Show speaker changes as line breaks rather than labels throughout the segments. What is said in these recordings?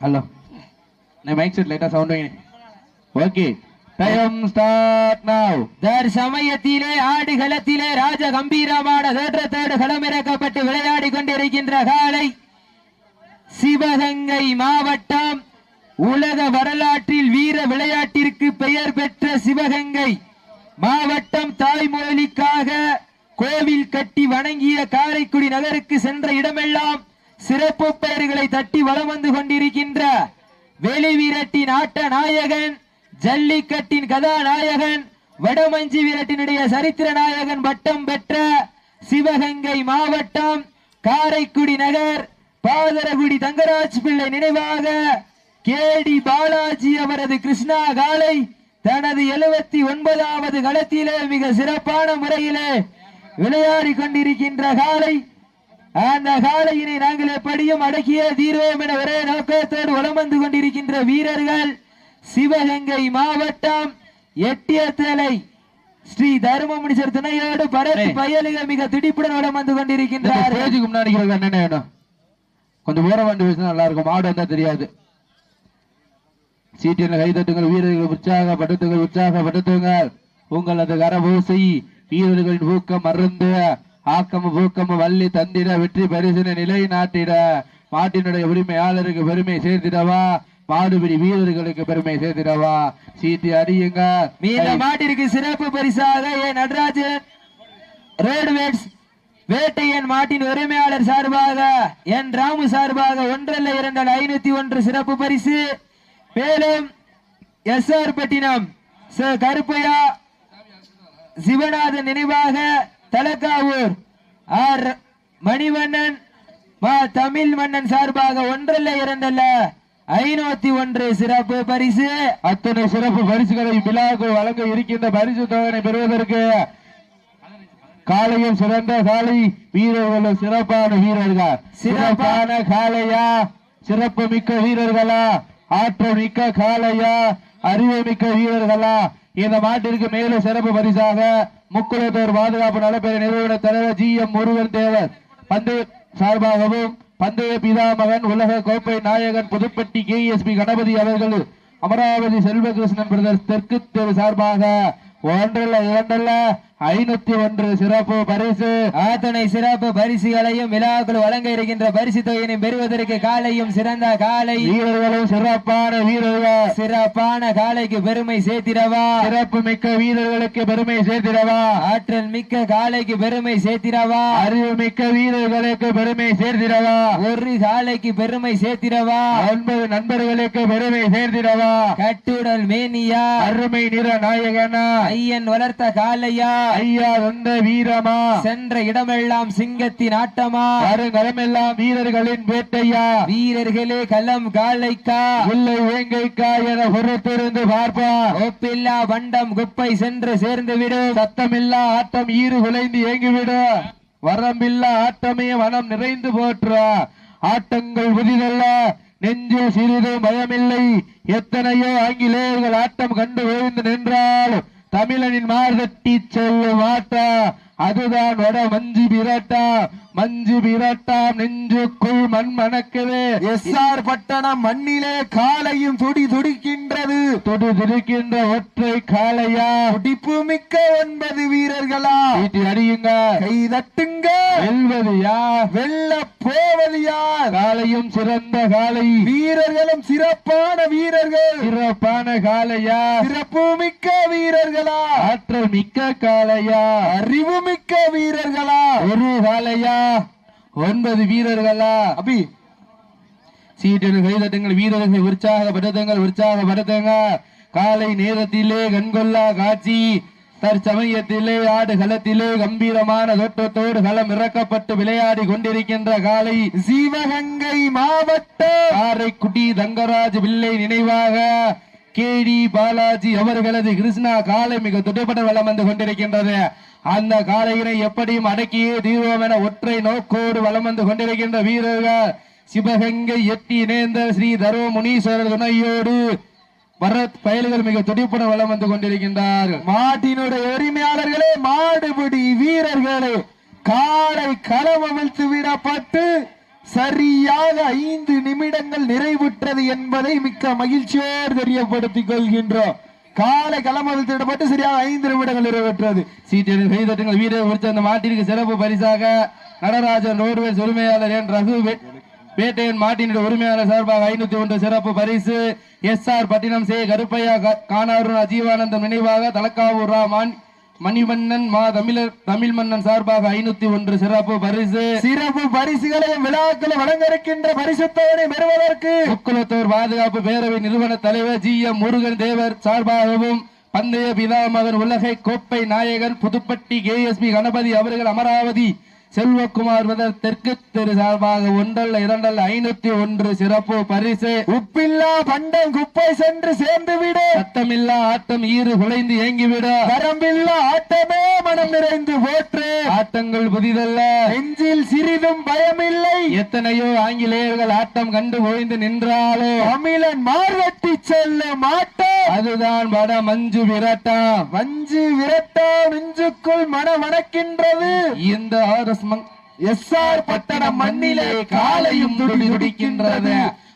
Hello நான் mic set லைட்டா sound வைங்க ஓகே டைம் ஸ்டார்ட் நவ்
தர் சமயத்திலே ஆடுகளத்திலே ராஜ கம்பீரமான தோற்றத்தோடு களமிறக்கப்பட்டு விளையாடி கொண்டிருக்கின்ற காலை சிவகங்கை மாவட்டம் உலக வரலாற்றில் வீர விளையாட்டிற்கு பெயர் பெற்ற சிவகங்கை மாவட்டம் தாய்மொழிக்காக கோவில் கட்டி வணங்கிய காரைக்குடி நகருக்கு சென்ற இடமெல்லாம் சிறப்பு பெயர்களை தட்டி வலம் வந்து கொண்டிருக்கின்ற வெளி வீரட்டின் ஆட்ட நாயகன் ஜல்லிக்கட்டின் கதாநாயகன் வடமஞ்சி வீரட்டினுடைய சரித்திர நாயகன் பட்டம் பெற்ற சிவகங்கை மாவட்டம் காரைக்குடி நகர் பாதரகுடி தங்கராஜ் பிள்ளை நினைவாக கேடி பாலாஜி அவரது கிருஷ்ணா காலை தனது எழுபத்தி ஒன்பதாவது களத்திலே மிக சிறப்பான முறையிலே விளையாடி கொண்டிருக்கின்ற காலை அந்த காலையினை நாங்கள் எப்படியும் அடக்கிய தீர்வோம் என ஒரே நோக்கத்தோடு வந்து கொண்டிருக்கின்ற வீரர்கள் சிவகங்கை மாவட்டம் எட்டியத்தலை ஸ்ரீ தர்மமுனிசர் துணையோடு பரத்
ஏய்.
பயலுக மிக துடிப்புடன் வலம் வந்து கொண்டிருக்கின்றார்கள்
ஸ்டேஜுக்கு முன்னாடி என்னென்ன வேணும்? கொஞ்சம் ஓர வண்டி பேசினா நல்லா இருக்கும் மாடு வந்தா தெரியாது. சீட்டில் கைதட்டுங்கள் வீரர்கள் உற்சாகப்படுத்துங்கள் உற்சாகப்படுத்துங்கள். உங்களது கரபூசை வீரர்களின் ஊக்கம் மருந்து ஆக்கம் ஊக்கம் வள்ளி தந்திட வெற்றி பரிசின நிலை நாட்டிட. மாட்டினுடைய உரிமையாளருக்கு பெருமை சேர்த்திடவா? மாடுபிடி வீரர்களுக்கு பெருமை சேர்த்திடவா? சீட்டி அடியுங்க.
இந்த மாட்டிற்கு சிறப்பு பரிசாக ஏ. நடராஜன். ரோட்வேட்ஸ் வேட்டையன் மாட்டின் உரிமையாளர் சார்பாக என் ராமு சார்பாக ஒன்றல்ல இரண்டல் ஐநூத்தி ஒன்று சிறப்பு பரிசு. மேலும் எஸ். ஆர். பட்டினம் ச. கருப்பையா சிவநாதன் நினைவாக தலக்காவூர் ஆர் மணிவண்ணன் தமிழ் மன்னன் சார்பாக ஒன்றல்ல இரண்டல்ல ஐநூத்தி ஒன்று சிறப்பு பரிசு.
அத்தனை சிறப்பு பரிசுகளை விழாவுக்கு வழங்க இருக்கின்ற பரிசு தொகையை பெறுவதற்கு காலையும் சிறந்த காலை வீரர்களும் சிறப்பான வீரர்கள்? சிறப்பான காளையா? சிறப்பு மிக்க வீரர்களா? ஆற்றல் மிக்க காளையா? அறிவு மிக்க வீரர்களா? இந்த மாட்டிற்கு மேலும் சிறப்பு பரிசாக முக்குளத்தோர் பாதுகாப்பு நலப்பெற நிறுவன தலைவர் ஜி. எம். முருகன் தேவர். பந்தய சார்பாகவும் பந்தய பிதாமகன் உலக கோப்பை நாயகன் Pudupatti K. S. P. Ganapathi அவர்கள் அமராவதி செல்வகிருஷ்ணன் பிரதர் தெற்கு தெரு சார்பாக ஒன்றல்ல இரண்டல்ல ஐநூத்தி ஒன்று சிறப்பு பரிசு.
அத்தனை சிறப்பு பரிசுகளையும் விழாக்கள் வழங்க இருக்கின்ற பரிசு தொகையினை பெறுவதற்கு காலையும் சிறந்த காலை.
வீரர்களும் சிறப்பான வீரர்கள்.
சிறப்பான காலைக்கு பெருமை சேர்த்திடவா?
சிறப்பு மிக்க வீரர்களுக்கு பெருமை சேர்த்திடவா?
ஆற்றல் மிக்க காலைக்கு பெருமை சேர்த்திடவா?
அறிவு மிக்க வீரர்களுக்கு பெருமை சேர்த்திடவா?
ஒரு காலைக்கு பெருமை சேர்த்திடவா?
ஒன்பது நண்பர்களுக்கு பெருமை சேர்த்திடவா?
கட்டுடல் மேனியா?
அருமை நிற நாயகனா?
ஐயன் வளர்த்த காலையா
ஐயா வந்த வீரமா?
சென்ற இடமெல்லாம் சிங்கத்தின் ஆட்டமா?
வருங்களமெல்லாம் வீரர்களின் வேட்டையா?
வீரர்களே களம் காலைக்கா?
இல்லை வேங்கைக்கா என பொறுத்திருந்து பார்ப்பார்.
ஒப்பில்லா வண்டம் குப்பை சென்று சேர்ந்து விடும்
சத்தமில்லா ஆட்டம் ஈறு குலைந்து ஏங்கிவிடும். வரம்பில்லா ஆட்டமே மனம் நிறைந்து போற்ற. ஆட்டங்கள் புதிதல்ல. நெஞ்சில் சிறிதும் பயமில்லை. எத்தனையோ ஆங்கிலேயர்கள் ஆட்டம் கண்டு ஓய்ந்து நின்றாலும் தமிழனின் மார்கட்டி செல்லும் ஆட்டா அதுதான் வட மஞ்சு பிரட்டா மஞ்சு பிரட்டாம் நெஞ்சுக்குள் மண் மணக்குது
எஸ் ஆர் பட்டணம் மண்ணிலே காலையும் துடி துடிக்கின்றது.
தொடு துடிக்கின்ற ஒற்றை காளையா?
துடிப்பு மிக்க ஒன்பது வீரர்களா?
வீட்டி அடியுங்க.
கை தட்டுங்க.
வெல்வது யார்?
வெல்ல போவது யார்?
காலையும் சிறந்த காலை
வீரர்களும் சிறப்பான வீரர்கள்.
சிறப்பான காளையா?
சிறப்பு மிக்க வீரர்களா?
ஆற்றல் மிக்க காளையா?
அறிவு மிக்க வீரர்களா?
ஒரு காளையா ஒன்பது வீரர்களா?
அபி.
சீட்டில் கைதட்டுங்கள் வீரர்கள் உற்சாகப்படுத்துங்கள் உற்சாகப்படுத்துங்க காலை நேரத்திலே கண்கொள்ளா காட்சி. தற்சமயத்திலே ஆடு களத்திலே கம்பீரமான தோற்றத்தோடு களம் இறக்கப்பட்டு விளையாடி கொண்டிருக்கின்ற காலை
சிவகங்கை மாவட்ட
காரைக்குடி தங்கராஜ் பிள்ளை நினைவாக கேடி பாலாஜி அவர்களது கிருஷ்ணா காலை மிக துடுப்பட வளம் வந்து கொண்டிருக்கின்றது. அந்த காளையினை எப்படியும் அடக்கியே தீர்வோம் என ஒற்றை நோக்கோடு வலம் வந்து கொண்டிருக்கின்ற வீரர்கள் சிவகங்கை எட்டி நேர்ந்த ஸ்ரீ தர்ம முனீஸ்வரர் துணையோடு பரத் பயல்கள் மிக துடிப்புடன் வலம் வந்து கொண்டிருக்கின்றார்கள்
மாட்டினுடைய உரிமையாளர்களே மாடுபிடி வீரர்களே காரை களம் விடப்பட்டு
சரியாக ஐந்து நிமிடங்கள் நிறைவுற்றது என்பதை மிக்க மகிழ்ச்சியோடு தெரியப்படுத்திக் கொள்கின்றோம். காலை களமதில் திடப்பட்டு சரியாக ஐந்து நிமிடங்கள் நிறைவேற்றது.
சீட்டியடிகள் கைதட்டுங்கள் வீரர் குறித்த அந்த மாட்டிற்கு சிறப்பு பரிசாக நடராஜன் ரோடுவேஸ் உரிமையாளர் என் ரகு பேட்டையன் மாட்டினுடைய உரிமையாளர் சார்பாக ஐநூத்தி ஒன்று சிறப்பு பரிசு. எஸ் ஆர் பட்டினம் சே. கருப்பையா க- கானாரூர் ஜீவானந்தம் நினைவாக தலக்காவூர் ரா மான் மணிவண்ணன் மா தமிழர் தமிழ் மன்னன் சார்பாக ஐநூத்தி ஒன்று சிறப்பு பரிசு.
சிறப்பு பரிசுகளையும் விழாக்களை வழங்க இருக்கின்ற பரிசுத்தவனை பெறுவதற்கு
முக்குளத்தூர் பாதுகாப்பு பேரவை நிறுவன தலைவர் ஜி எம் முருகன் தேவர் சார்பாகவும் பந்தய பிதாமகன் உலகை கோப்பை நாயகன் புதுப்பட்டி கேஎஸ்பி கணபதி அவர்கள் அமராவதி செல்வகுமார் முதல் தெற்கு தெரு சார்பாக ஒன்றல்ல இரண்டல்ல ஐநூத்தி ஒன்று சிறப்பு பரிசு.
உப்பில்லா பண்டம் குப்பை சென்று சேர்ந்து விடு
சத்தமில்லா ஆட்டம் ஈறு குலைந்து ஏங்கிவிட.
வரம்பில்லா ஆட்டமே மனம் நிறைந்து போற்று.
ஆட்டங்கள் புதிதல்ல.
நெஞ்சில் சிறிதும் பயமில்லை.
எத்தனையோ ஆங்கிலேயர்கள் ஆட்டம் கண்டு ஓய்ந்து நின்றாலோ.
தமிழன் மார்வட்டி செல்லும் ஆட்டம்
அதுதான் வட மஞ்சு விரட்டம்.
வஞ்சு விரட்டா நெஞ்சுக்குள் மன வணக்கின்றது
இந்த ஆர்எஸ் மங்
எஸ் ஆர் பட்டணம் மண்ணிலே காலையும் துடி துடிக்கின்றது.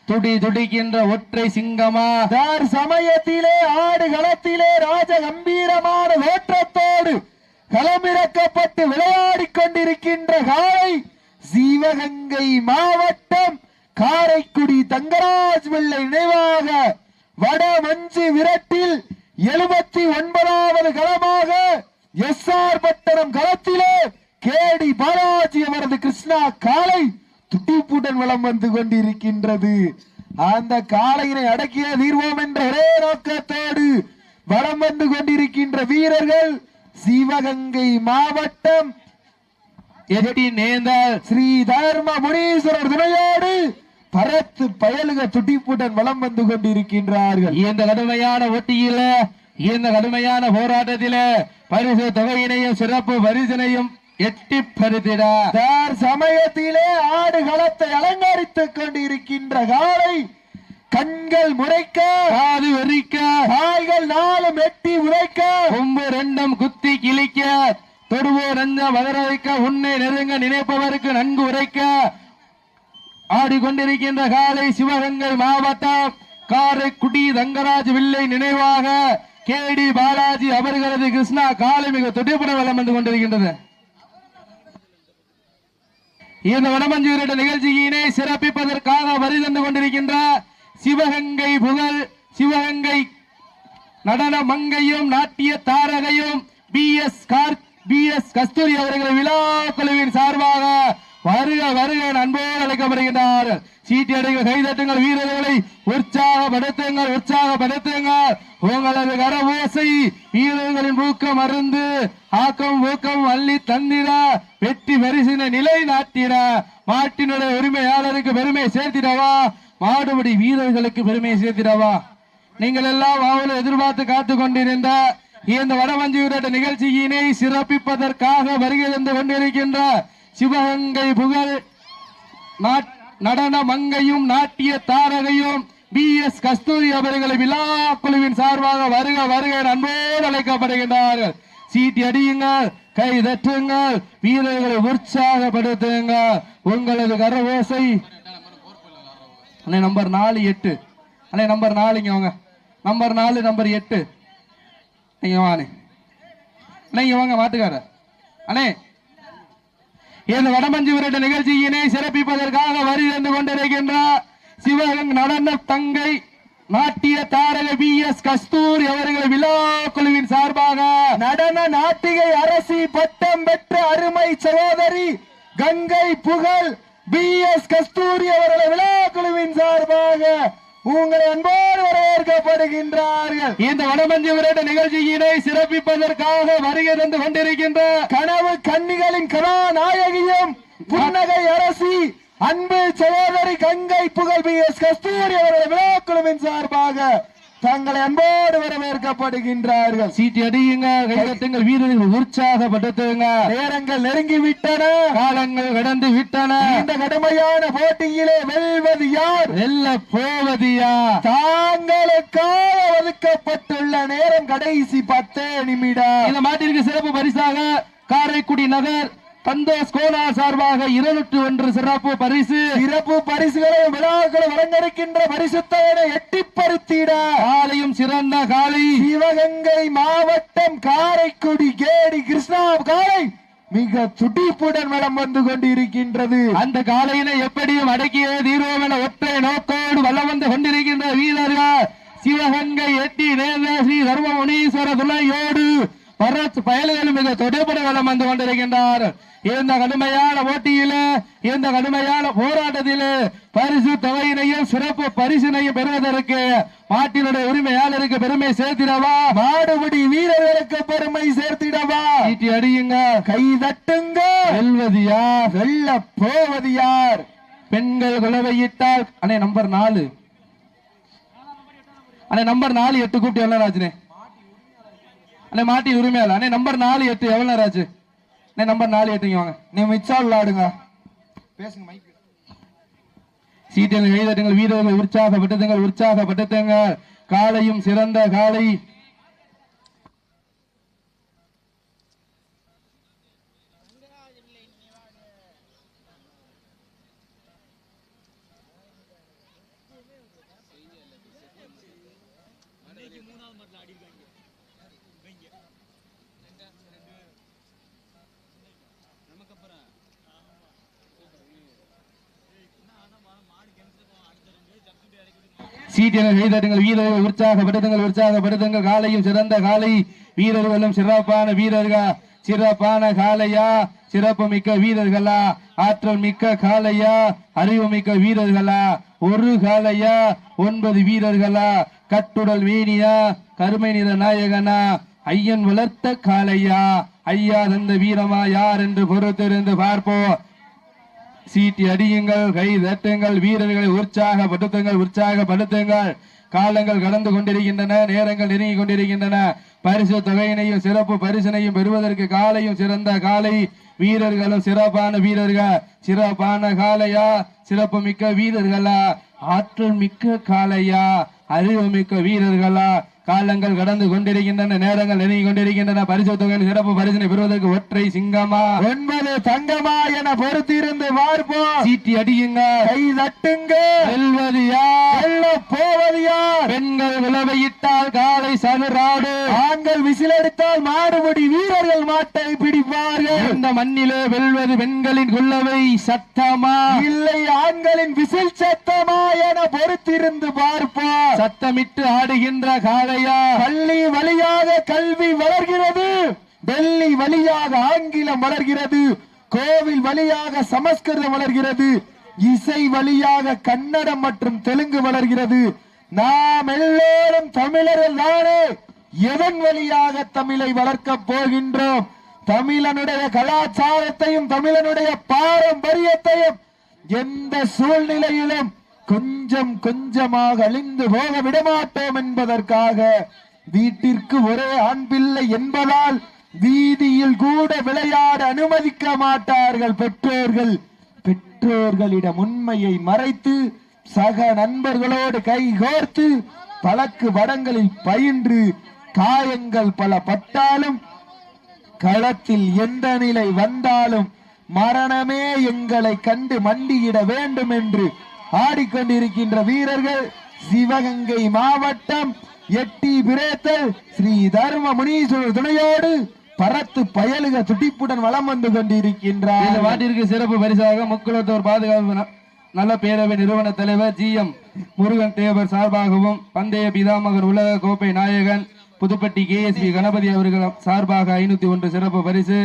துடி துடிக்கின்ற ஒற்றை சிங்கமா?
தார் சமயத்திலே ஆடு களத்திலே ராஜ கம்பீரமான தோற்றத்தோடு களமிறக்கப்பட்டு விளையாடிக் கொண்டிருக்கின்ற காலை சிவகங்கை மாவட்டம் காரைக்குடி தங்கராஜ் பிள்ளை நினைவாக வட மஞ்சு விரட்டில் எழுபத்தி ஒன்பதாவது களமாக எஸ் ஆர் பட்டணம் களத்திலே கேடி பாலாஜி அவரது கிருஷ்ணா காலை துட்டிப்புடன் வலம் வந்து கொண்டிருக்கின்றது. அந்த காளையினை அடக்கிய தீர்வோம் என்ற ஒரே நோக்கத்தோடு வலம் வந்து கொண்டிருக்கின்ற வீரர்கள் சிவகங்கை மாவட்டம்
எட்டி நேர்ந்தால்
ஸ்ரீ தர்ம முனீஸ்வரர் துணையோடு பரத்து பயலுக துட்டிப்புடன் வலம் வந்து கொண்டிருக்கின்றார்கள்.
இந்த கடுமையான ஒட்டியில இந்த கடுமையான போராட்டத்தில பரிசு தொகையினையும் சிறப்பு பரிசினையும் எட்டி பருத்திட
தார் சமயத்திலே ஆடு களத்தை அலங்கரித்துக் கொண்டிருக்கின்ற காலை கண்கள் முறைக்க
காது வெறிக்க
கால்கள் நாளும் எட்டி உரைக்க
கொம்பு ரெண்டும் குத்தி கிழிக்க தொடுவோர் நஞ்ச வதற வைக்க உன்னை நெருங்க நினைப்பவருக்கு நன்கு உரைக்க. ஆடிக்கொண்டிருக்கின்ற காலை சிவகங்கை மாவட்டம் காரைக்குடி தங்கராஜ் வில்லை நினைவாக கேடி பாலாஜி அவர்களது கிருஷ்ணா காலை மிக துடிப்புடன் வளம் வந்து கொண்டிருக்கின்றது. இந்த வடமஞ்சு நிகழ்ச்சியினை சிறப்பிப்பதற்காக வரி தந்து கொண்டிருக்கின்ற சிவகங்கை புகழ் சிவகங்கை நடன மங்கையும் நாட்டிய தாரகையும் பி எஸ் கார் பி எஸ் கஸ்தூரி அவர்கள் விழா குழுவின் சார்பாக வருக வருக அன்போடு அழைக்கப்படுகின்றார்கள். சீட்டி அடைகள் கைதட்டுங்கள் வீரர்களை உற்சாகப்படுத்துங்கள் உற்சாகப்படுத்துங்கள். உங்களது கர ஓசை வீரர்களின் ஊக்கம் அருந்து ஆக்கம் ஊக்கம் அள்ளி தந்திர வெற்றி பரிசின நிலை நாட்டிட. மாட்டினுடைய உரிமையாளருக்கு பெருமை சேர்த்திடவா? மாடுபடி வீரர்களுக்கு பெருமை சேர்த்திடவா? நீங்கள் எல்லாம் அவளை எதிர்பார்த்து காத்து கொண்டிருந்த இந்த வடமஞ்சு விரட்ட நிகழ்ச்சியினை சிறப்பிப்பதற்காக வருகை தந்து கொண்டிருக்கின்ற சிவகங்கை புகழ் நாட்- நடன மங்கையும் நாட்டிய தாரகையும் பி எஸ் கஸ்தூரி அவர்களை விழா குழுவின் சார்பாக வருக வருக அன்போடு அழைக்கப்படுகின்றார்கள். சீட்டி அடியுங்கள் கை தட்டுங்கள் வீரர்களை உற்சாகப்படுத்துங்கள். உங்களது கரவோசை அண்ணே நம்பர் நாலு எட்டு. அண்ணே நம்பர் நாலுங்க வாங்க. நம்பர் நாலு நம்பர் எட்டு. நீங்க வாங்க அண்ணே. இங்க வாங்க மாட்டுக்கார அண்ணே. இந்த வடமஞ்சு விரட்டு நிகழ்ச்சியினை சிறப்பிப்பதற்காக வரி தந்து கொண்டிருக்கின்ற சிவகங் நடன தங்கை நாட்டிய தாரக பி எஸ் கஸ்தூரி அவர்கள் விழா குழுவின் சார்பாக
நடன நாட்டிகை அரசி பட்டம் பெற்ற அருமை சகோதரி கங்கை புகழ் பி எஸ் கஸ்தூரி அவர்களை விழா குழுவின் சார்பாக உங்களை அன்போடு வரவேற்கப்படுகின்றார்கள்.
இந்த வடமஞ்சு விரட்ட நிகழ்ச்சியினை சிறப்பிப்பதற்காக வருகை தந்து கொண்டிருக்கின்ற
கனவு கன்னிகளின் கதாநாயகியும் புன்னகை அரசி அன்பு சகோதரி கங்கை புகழ் பி எஸ் கஸ்தூரி அவர்கள் விழா குழுவின் சார்பாக தங்களை அன்போடு வரவேற்கப்படுகின்றார்கள்.
சீட்டி அடியுங்க கைதட்டுங்கள் வீரர்கள் உற்சாகப்படுத்துங்க.
நேரங்கள் நெருங்கி விட்டன.
காலங்கள் கடந்து விட்டன.
இந்த கடுமையான போட்டியிலே வெல்வது யார்?
வெல்ல போவதியா
தாங்களுக்காக ஒதுக்கப்பட்டுள்ள நேரம் கடைசி பத்தே நிமிடம்.
இந்த மாட்டிற்கு சிறப்பு பரிசாக காரைக்குடி நகர் சந்தோஷ் கோலா சார்பாக இருநூற்றி ஒன்று சிறப்பு பரிசு.
சிறப்பு பரிசுகளை விழாக்களை வழங்கிருக்கின்ற பரிசுத்தவனை எட்டி பருத்திட
காலையும் சிறந்த காலை.
சிவகங்கை மாவட்டம் காரைக்குடி கேடி கிருஷ்ணா காலை மிக துடிப்புடன் வலம் வந்து கொண்டிருக்கின்றது.
அந்த காலையினை எப்படியும் அடக்கிய தீர்வோம் என ஒற்றை நோக்கோடு வல்ல வந்து கொண்டிருக்கின்ற வீரர்கள். சிவகங்கை எட்டி நேர ஸ்ரீ தர்மமுனீஸ்வர துணையோடு வரலாற்று பயல்களும் மிக. தொடைபட வலம் வந்து கொண்டிருக்கின்றார். இந்த கடுமையான போட்டியில இந்த கடுமையான போராட்டத்தில பரிசு தொகையினையும் சிறப்பு பரிசினையும் பெறுவதற்கு மாட்டினுடைய உரிமையாளருக்கு பெருமை சேர்த்திடவா?
மாடுபடி வீரர்களுக்கு பெருமை சேர்த்திடவா?
சீட்டி அடியுங்க.
கை தட்டுங்க.
வெல்வது யார்
வெல்ல போவது யார்
பெண்கள் குலவையிட்டால் அண்ணே நம்பர் நாலு. அண்ணே நம்பர் நாலு எட்டு கூப்பிட்டு எவ்வளவு அண்ணே மாட்டி உரிமையாளர் அண்ணே நம்பர் நாலு எட்டு. எவ்வளவு ஆச்சு? அண்ணே நம்பர் நாலு எட்டுங்க வாங்க.
நீ மிச்சால் விளையாடுங்க பேசுங்க மைக்
சீட்டில் எழுதட்டுங்கள் வீரர்கள் உற்சாகப்பட்டதுங்கள் உற்சாகப்பட்டதுங்கள் காலையும் சிறந்த காலை. சீட்டியர்கள் கைதட்டுங்கள் வீரர்கள் உற்சாகப்படுத்துங்கள் உற்சாகப்படுத்துங்கள் காலையும் சிறந்த காலை. வீரர்களும் சிறப்பான வீரர்கள் சிறப்பான காலையா சிறப்பு மிக்க வீரர்களா ஆற்றல் மிக்க காலையா அறிவு மிக்க வீரர்களா ஒரு காலையா ஒன்பது வீரர்களா கட்டுடல் வேணியா கருமை நிற நாயகனா ஐயன் வளர்த்த காலையா ஐயா தந்த வீரமா யார் என்று பொறுத்திருந்து பார்ப்போம். சீட்டி அடியுங்கள் கை தட்டுங்கள் வீரர்களை உற்சாகப்படுத்துங்கள் உற்சாகப்படுத்துங்கள். காலங்கள் கடந்து கொண்டிருக்கின்றன நேரங்கள் நெருங்கி கொண்டிருக்கின்றன. பரிசு தொகையினையும் சிறப்பு பரிசினையும் பெறுவதற்கு காலையும் சிறந்த காலை. வீரர்களும் சிறப்பான வீரர்கள். சிறப்பான காலையா? சிறப்பு மிக்க வீரர்களா? ஆற்றல் மிக்க காலையா? அறிவு மிக்க வீரர்களா? காலங்கள் கடந்து கொண்டிருக்கின்றன நேரங்கள் நெருங்கி கொண்டிருக்கின்றன பரிசு தொகையில் சிறப்பு பரிசினை பெறுவதற்கு ஒற்றை சிங்கமா?
ஒன்பது தங்கமா என பொறுத்திருந்து பார்ப்போம்.
சீட்டி அடியுங்க
கை தட்டுங்க.
வெல்வது யார்?
போவது யார்?
பெண்கள் விளவையிட்டால் காலை சதுராடு.
ஆண்கள் விசிலடித்தால் மாடுபிடி வீரர்கள் மாட்டை பிடிப்பார்கள்.
இந்த மண்ணிலே வெல்வது பெண்களின் குள்ளவை சத்தமா?
இல்லை ஆண்களின் விசில் சத்தமா என பொறுத்திருந்து பார்ப்போம்.
சத்தமிட்டு ஆடுகின்ற காளையா
பள்ளி வழியாக கல்வி வளர்கிறது. டெல்லி வழியாக ஆங்கிலம் வளர்கிறது. கோவில் வழியாக சமஸ்கிருதம் வளர்கிறது. இசை வழியாக கன்னடம் மற்றும் தெலுங்கு வளர்கிறது. நாம் எல்லோரும் தமிழர்கள் தானே. எதன் வழியாக தமிழை வளர்க்கப் போகின்றோம்? தமிழனுடைய கலாச்சாரத்தையும் தமிழனுடைய பாரம்பரியத்தையும் எந்த சூழ்நிலையிலும் கொஞ்சம் கொஞ்சமாக அழிந்து போக விடமாட்டோம் என்பதற்காக வீட்டிற்கு ஒரே ஆண் பிள்ளை என்பதால் வீதியில் கூட விளையாட அனுமதிக்க மாட்டார்கள் பெற்றோர்கள். பெற்றோர்களிடம் உண்மையை மறைத்து சக நண்பர்களோடு கைகோர்த்து பழக்கு வடங்களில் பயின்று காயங்கள் பல பட்டாலும் களத்தில் எந்த நிலை வந்தாலும் மரணமே எங்களை கண்டு மண்டியிட வேண்டும் என்று ஆடிக்கொண்டிருக்கின்ற வீரர்கள் சிவகங்கை மாவட்டம் எட்டி பிரேத்தல் ஸ்ரீ தர்ம முனீஸ்வரர் துணையோடு பரத்து பயலுக துடிப்புடன் வலம் வந்து
இந்த
கொண்டிருக்கின்றார்
மாட்டிற்கு சிறப்பு பரிசாக முக்குளத்தோர் பாதுகாப்பு ந- நல பேரவை நிறுவன தலைவர் ஜி எம் முருகன் தேவர் சார்பாகவும் பந்தய பிதாமகன் உலக கோப்பை நாயகன் புதுப்பட்டி கேஎஸ்பி கணபதி அவர்கள் சார்பாக ஐநூத்தி ஒன்று சிறப்பு பரிசு.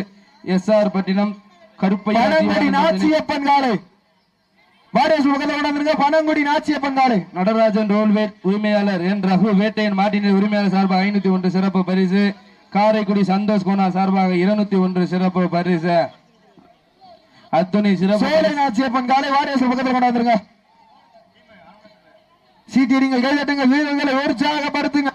எஸ் ஆர் பட்டினம் கருப்பையா
பனங்குடி
தீவான
நாச்சியப்பன் காலை. வாடகை பக்கத்தில் கொண்டாந்துருங்க பனங்குடி நாச்சியப்பன் காலை
நடராஜன் ரோல்வேட் உரிமையாளர் என் ரகு வேட்டையன் மாட்டினர் உரிமையாளர் சார்பாக ஐநூத்தி ஒன்று சிறப்பு பரிசு. காரைக்குடி சந்தோஷ் கோனா சார்பாக இருநூத்தி ஒன்று சிறப்பு பரிசு. அத்துணை சிறப்பு
நாச்சியப்பன் காலை வாடகை பக்கத்தில் கொண்டாந்துருங்க சீட்டியடிங்கள் கைதட்டுங்கள் வீரர்களை உற்சாகப்படுத்துங்க.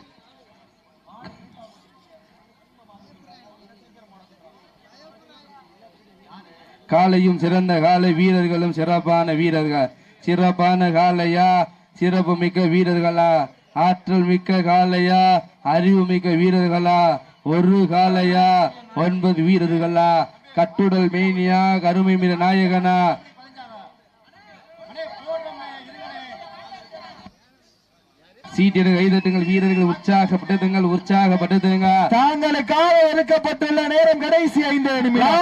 காலையும் சிறந்த காலை வீரர்களும் சிறப்பான வீரர்கள். சிறப்பான காலையா? சிறப்பு மிக்க வீரர்களா? ஆற்றல் மிக்க காலையா? அறிவு மிக்க வீரர்களா? ஒரு காலையா? ஒன்பது வீரர்களா? கட்டுடல் மேனியா? கருமை மீற நாயகனா? சீட்டிடு கைதட்டுங்கள் வீரர்கள் உற்சாகப்படுத்துங்கள் உற்சாகப்படுத்துங்க
தாங்களுக்காக ஒதுக்கப்பட்டுள்ள நேரம் கடைசி ஐந்து நிமிடம்.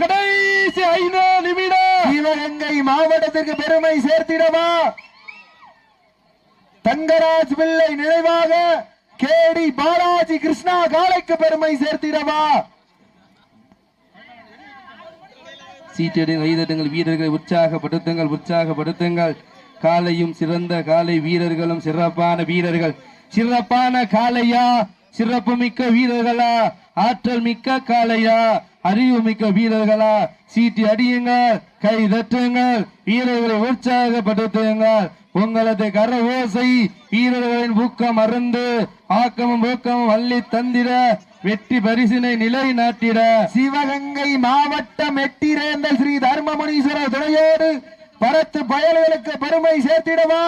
கடைசி ஐந்து நிமிடம்.
சிவகங்கை மாவட்டத்திற்கு பெருமை சேர்த்திடவா? தங்கராஜ் பிள்ளை நினைவாக கேடி பாலாஜி கிருஷ்ணா காளைக்கு பெருமை சேர்த்திடவா?
சீட்டடி கைதட்டுங்கள் வீரர்களை உற்சாகப்படுத்துங்கள் உற்சாகப்படுத்துங்கள். காலையும் சிறந்த காலை வீரர்களும் சிறப்பான வீரர்கள். சிறப்பான காளையா? சிறப்பு மிக்க வீரர்களா? ஆற்றல் மிக்க காளையா? அறிவு மிக்க வீரர்களா? சீட்டி அடியுங்கள் கை தட்டுங்கள் வீரர்களை உற்சாகப்படுத்துங்கள். உங்களது கர ஓசை வீரர்களின் ஊக்கம் அருந்து ஆக்கமும் ஊக்கமும் வள்ளி தந்திட வெற்றி பரிசினை நிலை நாட்டிட
சிவகங்கை மாவட்டம் எட்டிரேந்தல் ஸ்ரீ தர்மமுனீஸ்வரர் துணையோடு பரத்து பயல்களுக்கு பெருமை சேர்த்திடவா?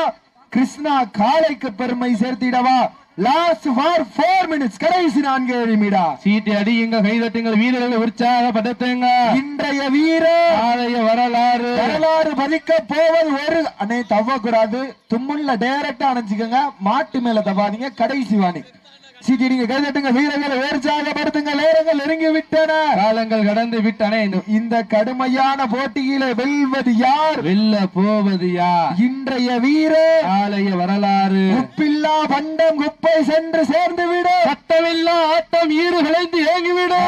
கிருஷ்ணா காளைக்கு பெருமை சேர்த்திடவா? லாஸ்ட் ஃபார் ஃபோர் மினிட்ஸ் கடைசி நான்கு நிமிடம்.
சீட்டி அடியுங்க கைதட்டுங்கள் வீரர்களை உற்சாகப்படுத்துங்க.
இன்றைய வீரர்
ஆலய வரலாறு.
வரலாறு பதிக்க போவது ஒரு அண்ணே தவக்கூடாது. தும்முள்ள டைரக்டா அணைச்சுக்கோங்க மாட்டு மேல தவாதீங்க கடைசி வாணி. சீட்டி நீங்க கைதட்டுங்க வீரர்களை உற்சாகப்படுத்துங்க நேரங்கள் நெருங்கி விட்டன
காலங்கள் கடந்து விட்டனே. இந்த
கடுமையான போட்டியில வெல்வது யார்?
வெல்ல போவது யார்?
இன்றைய வீரர்.
ஆலய வரலாறு.
உப்பில்லா பண்டம் குப்பை சென்று சேர்ந்து விட
சட்டமில்லா ஆட்டம் ஈடு விளைந்து ஏங்கிவிடும்.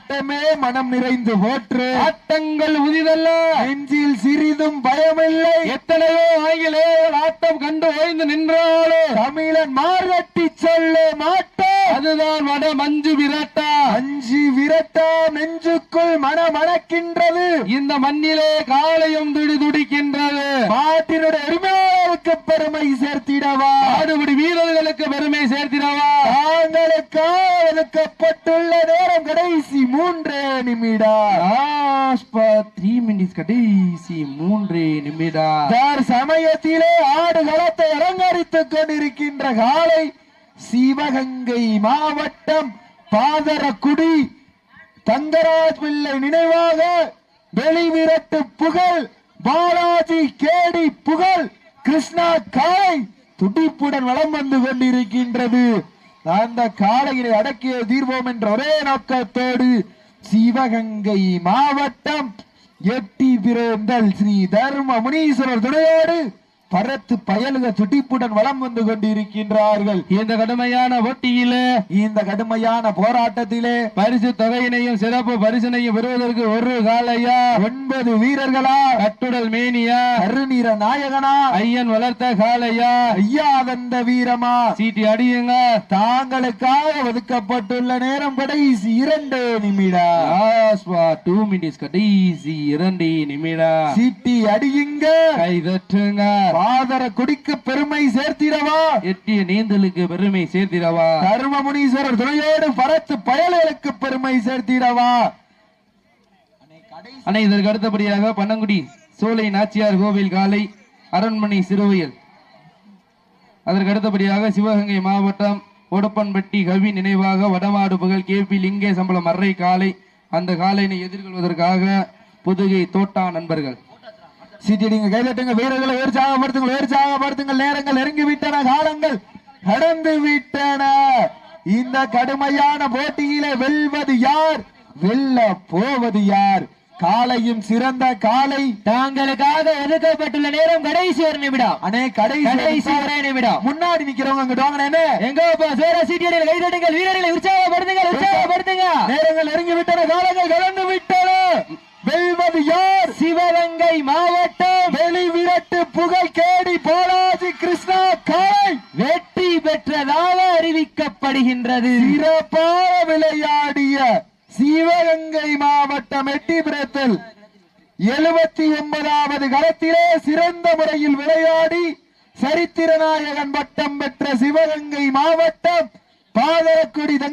ஆட்டமே மனம் நிறைந்து போற்று.
ஆட்டங்கள் உதிதல்ல.
நெஞ்சில் சிறிதும் பயமில்லை.
எத்தனையோ ஆங்கிலேயர் ஆட்டம் கண்டு ஓய்ந்து நின்றாலும்
தமிழன் மார்கட்டி சொல்ல மாட்டோம்
அதுதான் வட மஞ்சு விரட்டா.
அஞ்சு விரட்டா நெஞ்சுக்குள் மன மணக்கின்றது
இந்த மண்ணிலே காலையும் துடி துடிக்கின்றது.
பாட்டினுடைய உரிமையாளருக்கு பெருமை சேர்த்திடவா.
ஆடுபடி வீரர்களுக்கு பெருமை சேர்த்திடவா.
தாங்களுக்காக ஒதுக்கப்பட்டுள்ள நேரம் கடைசி மூன்றே நிமிடம்
த்ரீ மினிட்ஸ் கடைசி மூன்று நிமிடம்
தார் சமயத்திலே ஆடுகளத்தை அலங்கரித்துக் கொண்டிருக்கின்ற காலை சிவகங்கை மாவட்டம் பாதரக்குடி. தங்கராஜ் பிள்ளை நினைவாக வெளிவிரட்டு புகழ் பாலாஜி கேடி புகழ் கிருஷ்ணா காளை துடிப்புடன் வலம் வந்து கொண்டிருக்கின்றது. அந்த காளையினை அடக்கிய தீர்வோம் என்ற ஒரே நோக்கத்தோடு சிவகங்கை மாவட்டம் எட்டி பிறந்தல் ஸ்ரீ தர்ம முனீஸ்வரர் துணையோடு பரத்து பயலுக துடிப்புடன் வலம் வந்து கொண்டிருக்கின்றார்கள்.
இந்த கடுமையான போட்டியிலே
இந்த கடுமையான போராட்டத்திலே
பரிசு தொகையினையும் சிறப்பு பரிசினையும் பெறுவதற்கு ஒரு காலையா?
ஒன்பது வீரர்களா?
கட்டுடல் மேனியா?
கருநீர நாயகனா?
ஐயன் வளர்த்த காலையா?
ஐயாதந்த வீரமா?
சீட்டி அடியுங்க.
தாங்களுக்காக ஒதுக்கப்பட்டுள்ள நேரம் கடைசி இரண்டு நிமிடம்.
டூ மினிட்ஸ் கடைசி இரண்டு நிமிடம்.
சீட்டி அடியுங்க.
கை தட்டுங்க.
பாதர குடிக்கு பெருமை சேர்த்திடவா?
எட்டிய நீந்தலுக்கு பெருமை சேர்த்திடவா?
தர்ம முனீஸ்வரர் துணையோடு பரத்து பயல்களுக்கு பெருமை சேர்த்திடவா?
ஆனா இதற்கு அடுத்தபடியாக பன்னங்குடி சோலை நாச்சியார் கோவில் காலை அரண்மனை சிறுவையில். அதற்கு அடுத்தபடியாக சிவகங்கை மாவட்டம் ஒடப்பன்பட்டி கவி நினைவாக வடமாடு புகழ் கே பி லிங்கே சம்பளம் அர்ரை காலை. அந்த காலையினை எதிர்கொள்வதற்காக புதுகை தோட்டா நண்பர்கள்.
சீட்டிடிங்க கைதட்டுங்க வீரர்களை உற்சாகப்படுத்துங்கள் உற்சாகப்படுத்துங்கள் நேரங்கள் நெருங்கி விட்டன காலங்கள் கடந்து விட்டன இந்த கடுமையான போட்டியிலே வெல்வது யார்? வெல்ல போவது யார்? காலையும் சிறந்த காலை.
தாங்களுக்காக ஒதுக்கப்பட்டுள்ள நேரம் கடைசி ஒரு நிமிடம்.
அனே
கடைசி ஒரே நிமிடம்.
முன்னாடி நிக்கிறவங்க அங்கிட்டு வாங்க என்ன
எங்க சேர சீட்டியடியில் கைதட்டுங்கள் வீரர்களை உற்சாகப்படுத்துங்கள் உற்சாகப்படுத்துங்க.
நேரங்கள் நெருங்கி விட்டன காலங்கள் கடந்து விட்டன வெல்வது யார்?
சிவகங்கை மாவட்டம்.
வெளி விரட்டு புகழ் கேடி பாலாஜி கிருஷ்ணா காலை
வெற்றி பெற்றதாக அறிவிக்கப்படுகின்றது.
சிறப்பாக விளையாடிய சிவகங்கை மாவட்டம் எட்டிபுரத்தில் எழுபத்தி ஒன்பதாவது களத்திலே சிறந்த முறையில் விளையாடி சரித்திர நாயகன் பட்டம் பெற்ற சிவகங்கை மாவட்டம் பாதரக்குடி தங்க